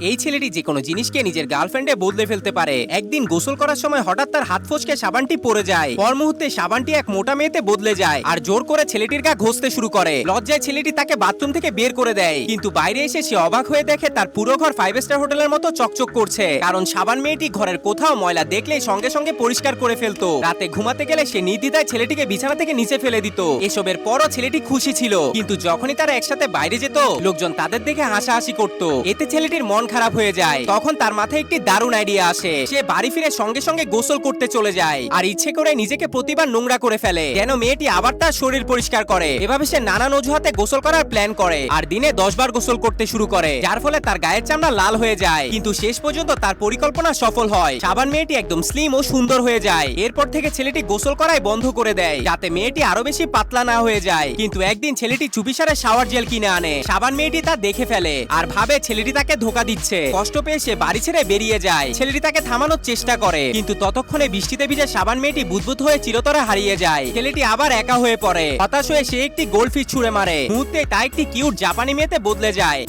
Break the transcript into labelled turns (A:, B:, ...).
A: এই ছেলেটি যে কোনো জিনিসকে নিজের গার্লফ্রেন্ডে বদলে ফেলতে পারে। একদিন গোসল করার সময় হঠাৎ তার হাত ফসকে সাবানটি পড়ে যায়। পর মুহূর্তে সাবানটি এক মোটা মেয়েতে বদলে যায় আর জোর করে ছেলেটির গা ঘষতে শুরু করে। লজ্জায় ছেলেটি তাকে বাথরুম থেকে বের করে দেয়। কিন্তু বাইরে এসে সে অবাক হয়ে দেখে তার পুরো ঘর ফাইভ স্টার হোটেলের মতো চকচক করছে। কারণ সাবান মেয়েটি ঘরের কোথাও ময়লা দেখলেই সঙ্গে সঙ্গে পরিষ্কার করে ফেলতো। রাতে ঘুমাতে গেলে সে নির্দ্বিধায় ছেলেটিকে বিছানা থেকে নিচে ফেলে দিত। এসবের পরও ছেলেটি খুশি ছিল। কিন্তু যখনই তারা একসাথে বাইরে যেত, লোকজন তাদের দেখে হাসাহাসি করত। এতে ছেলেটির মন খারাপ হয়ে যায়। তখন তার মাথায় একটি দারুণ আইডিয়া আসে। সে বাড়ি ফিরে সঙ্গে সঙ্গে গোসল করতে চলে যায় আর ইচ্ছে করে নিজেকে প্রতিবার নোংরা করে ফেলে। যেন মেয়েটি আবার তার শরীর পরিষ্কার করে। এভাবে সে নানান অজুহাতে গোসল করার প্ল্যান করে আর দিনে দশ বার গোসল করতে শুরু করে, যার ফলে তার গায়ের চামড়া লাল হয়ে যায়। কিন্তু শেষ পর্যন্ত তার পরিকল্পনা সফল হয়। সাবান মেয়েটি একদম স্লিম ও সুন্দর হয়ে যায়। এরপর থেকে ছেলেটি গোসল করায় বন্ধ করে দেয়, যাতে মেয়েটি আরও বেশি পাতলা না হয়ে যায়। কিন্তু একদিন ছেলেটি চুপিসারে শাওয়ার জেল কিনে আনে। সাবান মেয়েটি তা দেখে ফেলে আর ভাবে ছেলেটি তাকে ধোকা দিচ্ছে। কষ্ট পেয়ে সে বাড়ি ছেড়ে বেরিয়ে যায়। ছেলেটি তাকে থামানোর চেষ্টা করে। কিন্তু ততক্ষণে বৃষ্টিতে ভিজে সাবান মেয়েটি বুদবুদ হয়ে চিরতরে হারিয়ে যায়। ছেলেটি আবার একা হয়ে পড়ে। হতাশ হয়ে সে একটি গোল্ড ফিশ ছুঁড়ে মারে। মুহূর্তে তা একটি কিউট জাপানি মেয়েতে বদলে যায়।